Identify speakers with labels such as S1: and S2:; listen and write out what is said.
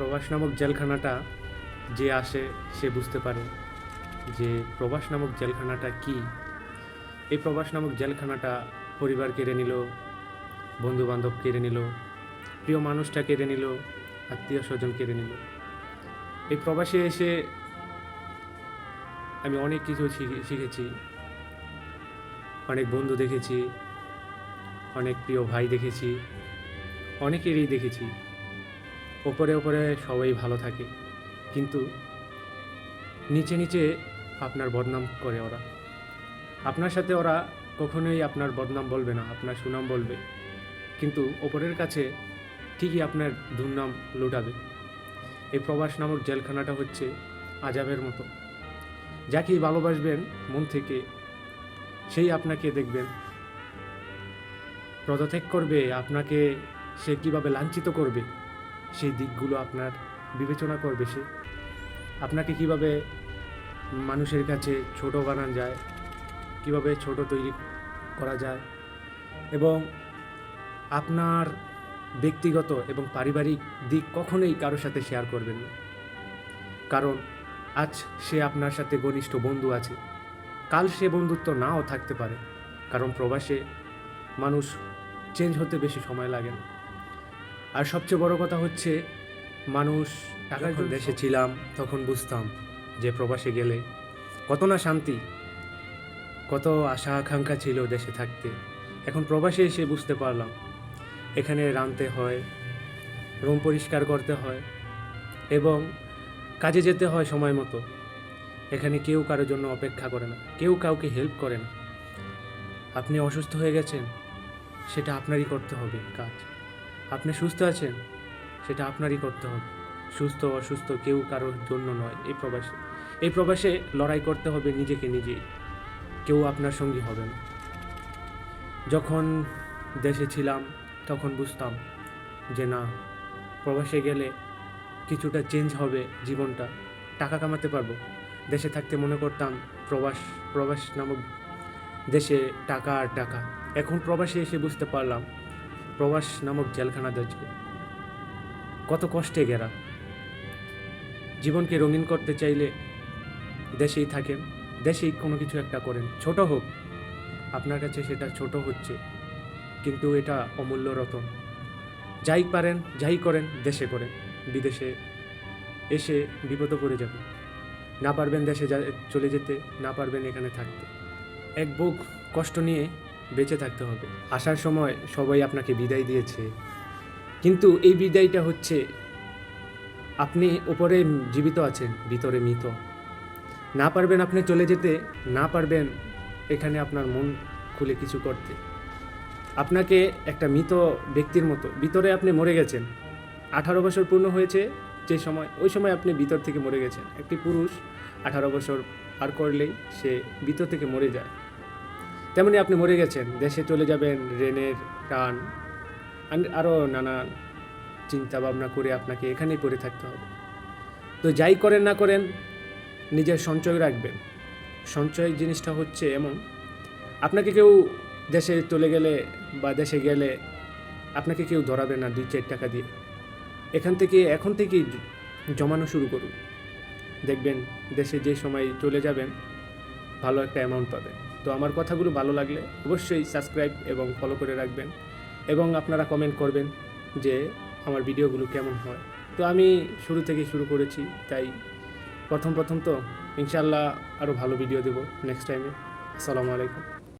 S1: প্রবাস নামক জেলখানাটা যে আসে সে বুঝতে পারে যে প্রবাস নামক জেলখানাটা কি। এই প্রবাস নামক জেলখানাটা পরিবার কেড়ে নিল বন্ধু বান্ধব কেড়ে নিল, প্রিয় মানুষটা কেড়ে নিল, আত্মীয় স্বজন কেড়ে নিল। এই প্রবাসে এসে আমি অনেক কিছু শিখে- শিখেছি। অনেক বন্ধু দেখেছি, অনেক প্রিয় ভাই দেখেছি, অনেকেরই দেখেছি। ওপরে ওপরে সবাই ভালো থাকে। কিন্তু নিচে নিচে আপনার বদনাম করে ওরা। আপনার সাথে ওরা কখনোই আপনার বদনাম বলবে না, আপনার সুনাম বলবে। কিন্তু ওপরের কাছে ঠিকই আপনার দুর্নাম লুটাবে। এই প্রবাস নামক জেলখানাটা হচ্ছে আজাবের মতো। যাকেই ভালোবাসবেন মন থেকে, সেই আপনাকে দেখবেন। পদত্যাগ করবে, আপনাকে সে কীভাবে লাঞ্ছিত করবে? সেই দিকগুলো আপনার বিবেচনা করবে সে। আপনাকে কীভাবে মানুষের কাছে ছোট বানানো যায়, কীভাবে ছোট তৈরি করা যায় এবং আপনার ব্যক্তিগত এবং পারিবারিক দিক কখনোই কারোর সাথে শেয়ার করবেন না। কারণ আজ সে আপনার সাথে ঘনিষ্ঠ বন্ধু আছে, কাল সে বন্ধুত্ব নাও থাকতে পারে, কারণ প্রবাসে মানুষ চেঞ্জ হতে বেশি সময় লাগে না। আর সবচেয়ে বড় কথা হচ্ছে মানুষ জন্য দেশে ছিলাম তখন বুঝতাম যে প্রবাসে গেলে কত না শান্তি কত আশা আকাঙ্ক্ষা ছিল দেশে থাকতে। এখন প্রবাসে এসে বুঝতে পারলাম এখানে রাঁধতে হয় রুম পরিষ্কার করতে হয় এবং কাজে যেতে হয় সময় মতো। এখানে কেউ কারোর জন্য অপেক্ষা করে না কেউ কাউকে হেল্প করে না। আপনি অসুস্থ হয়ে গেছেন সেটা আপনারই করতে হবে কাজ। আপনি সুস্থ আছেন? সেটা আপনারই করতে হবে। সুস্থ, অসুস্থ কেউ কারোর জন্য নয়। এই প্রবাসে এই প্রবাসে লড়াই করতে হবে নিজেকে নিজেই। কেউ আপনার সঙ্গী হবে না। যখন দেশে ছিলাম, তখন বুঝতাম যে না, প্রবাসে গেলে কিছুটা চেঞ্জ হবে জীবনটা। টাকা কামাতে পারব। দেশে থাকতে মনে করতাম প্রবাস প্রবাস নামক দেশে টাকা আর টাকা। এখন প্রবাসে এসে বুঝতে পারলাম প্রবাস নামক জেলখানা দেশে কত কষ্টে গেরা। জীবনকে রঙিন করতে চাইলে দেশেই থাকেন, দেশেই কোনো কিছু একটা করেন। ছোট হোক, আপনার কাছে সেটা ছোট হচ্ছে, কিন্তু এটা অমূল্য রতন। যাই পারেন, যাই করেন, দেশে করেন, বিদেশে এসে বিপদে পড়ে যাবেন। না পারবেন দেশে চলে যেতে, না পারবেন এখানে থাকতে। এক বুক কষ্ট নিয়ে বেঁচে থাকতে হবে। আসার সময় সবাই আপনাকে বিদায় দিয়েছে। কিন্তু এই বিদায়টা হচ্ছে, আপনি ওপরে জীবিত আছেন, ভিতরে মৃত। না পারবেন আপনি চলে যেতে, না পারবেন এখানে আপনার মন খুলে কিছু করতে। আপনাকে একটা মৃত ব্যক্তির মতো, ভিতরে আপনি মরে গেছেন। আঠারো বছর পূর্ণ হয়েছে যে সময়, ওই সময় আপনি ভিতর থেকে মরে গেছেন। একটি পুরুষ আঠারো বছর পার করলেই সে ভিতর থেকে মরে যায়। তেমনি আপনি মরে গেছেন, দেশে চলে যাবেন, রেনের টান। আরও নানা চিন্তা ভাবনা করে আপনাকে এখানেই পড়ে থাকতে হবে। তো যাই করেন না করেন, নিজের সঞ্চয় রাখবেন। সঞ্চয় জিনিসটা হচ্ছে এমন, আপনাকে কেউ দেশে চলে গেলে বা দেশে গেলে আপনাকে কেউ ধরাবে না দুই চার টাকা দিয়ে। এখান থেকে, এখন থেকেই জমানো শুরু করুন। দেখবেন দেশে যে সময় চলে যাবেন, ভালো একটা অ্যামাউন্ট পাবেন। তো আমার কথাগুলো ভালো লাগলে অবশ্যই সাবস্ক্রাইব এবং ফলো করে রাখবেন এবং আপনারা কমেন্ট করবেন যে আমার ভিডিওগুলো কেমন হয়। তো আমি শুরু থেকে শুরু করেছি, তাই প্রথম প্রথম তো ইনশাল্লাহ আরও ভালো ভিডিও দেবো নেক্সট টাইমে আসসালামু আলাইকুম।